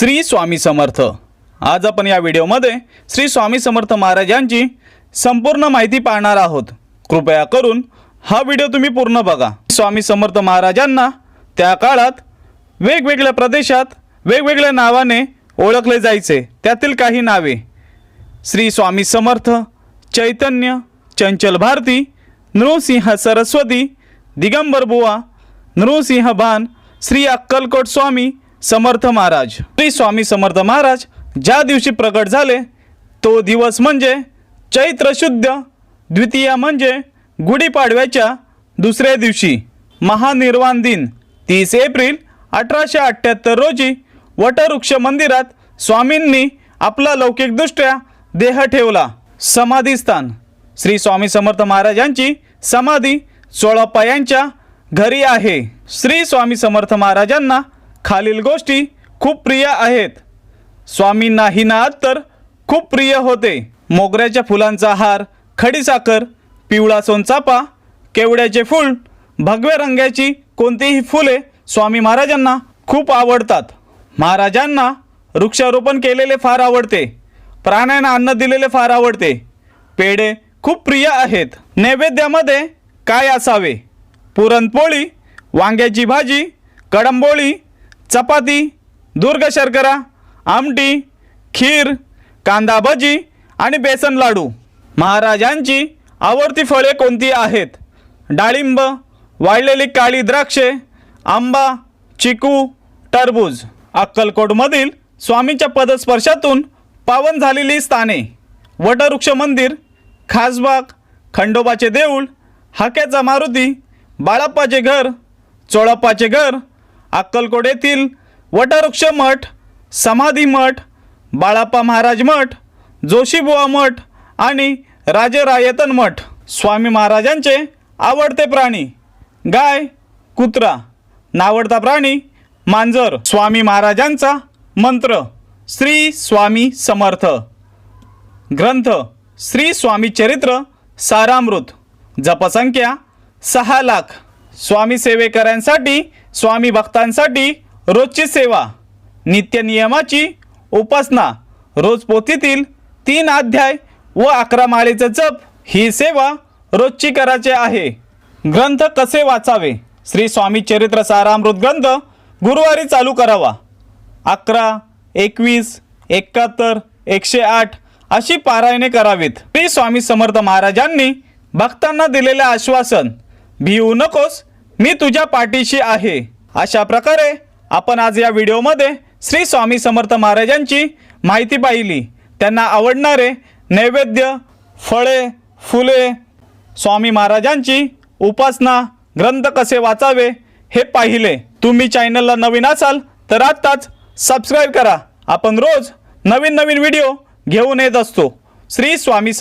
श्री स्वामी समर्थ. आज आपण या व्हिडिओमध्ये श्री स्वामी समर्थ महाराज यांची संपूर्ण माहिती पाहणार आहोत. कृपया करून हा व्हिडिओ तुम्ही पूर्ण बघा. स्वामी समर्थ महाराजांना त्या काळात वेगवेगळ्या प्रदेशात वेगवेगळ्या नावाने ओळखले जायचे. त्यातील काही नावे. श्री स्वामी समर्थ चैतन्य चंचल भारती नृसिंह सरस्वती दिगंबर बुवा नृसिंह भान श्री अक्कलकोट स्वामी समर्थ महाराज. श्री स्वामी समर्थ महाराज ज्या दिवशी प्रकट झाले तो दिवस म्हणजे चैत्र शुद्ध द्वितीया म्हणजे गुढीपाडव्याच्या दुसऱ्या दिवशी. महानिर्वाण दिन तीस एप्रिल अठराशे अठ्ठ्याहत्तर रोजी वटवृक्ष मंदिरात स्वामींनी आपला लौकिकदृष्ट्या देह ठेवला. समाधीस्थान. श्री स्वामी समर्थ महाराजांची समाधी चोळप्पा यांच्या घरी आहे. श्री स्वामी समर्थ महाराजांना खालील गोष्टी खूप प्रिय आहेत. स्वामींना ही नाद तर खूप प्रिय होते. मोगऱ्याच्या फुलांचा हार खडीसाखर पिवळा सोनचापा केवड्याचे फूल भगव्या रंगाची कोणतीही फुले स्वामी महाराजांना खूप आवडतात. महाराजांना वृक्षारोपण केलेले फार आवडते. प्राण्यांना अन्न दिलेले फार आवडते. पेढे खूप प्रिय आहेत. नैवेद्यामध्ये काय असावे? पुरणपोळी वांग्याची भाजी कडंबोळी चपाती दुर्ग शर्करा आमटी खीर कांदा भजी आणि बेसन लाडू. महाराजांची आवडती फळे कोणती आहेत? डाळिंब वाळलेली काळी द्राक्षे आंबा चिकू टरबूज. अक्कलकोटमधील स्वामींच्या पदस्पर्शातून पावन झालेली स्थाने. वटवृक्ष मंदिर खासबाग खंडोबाचे देऊळ हाक्याचा मारुती बाळाप्पाचे घर चोळप्पाचे घर अक्कलकोट येथील वटवृक्ष मठ समाधी मठ बाळाप्पा महाराज मठ जोशीबुवा मठ आणि राजरायतन मठ स्वामी महाराजांचे आवडते प्राणी. गाय कुत्रा नावडता प्राणी मांजर स्वामी महाराजांचा मंत्र श्री स्वामी समर्थ. ग्रंथ श्री स्वामी चरित्र सारामृत. जपसंख्या सहा लाख. स्वामी सेवेकऱ्यांसाठी स्वामी भक्तांसाठी रोजची सेवा नित्य नियमाची उपासना रोज पोथीतील तीन अध्याय व अकरा माळेचं जप ही सेवा रोजची करायची आहे. ग्रंथ कसे वाचावे? श्री स्वामी चरित्र सारामृत ग्रंथ गुरुवारी चालू करावा. अकरा एकवीस एकाहत्तर एकशे आठ अशी पारायणे करावीत. श्री स्वामी समर्थ महाराजांनी भक्तांना दिलेले आश्वासन भिवू नकोस मी तुझ्या पाठीशी आहे. अशा प्रकारे आपण आज या व्हिडिओमध्ये श्री स्वामी समर्थ महाराजांची माहिती पाहिली. त्यांना आवडणारे नैवेद्य फळे फुले स्वामी महाराजांची उपासना ग्रंथ कसे वाचावे हे पाहिले. तुम्ही चॅनलला नवीन असाल तर आत्ताच सबस्क्राईब करा. आपण रोज नवीन नवीन व्हिडिओ घेऊन येत असतो. श्री स्वामी सम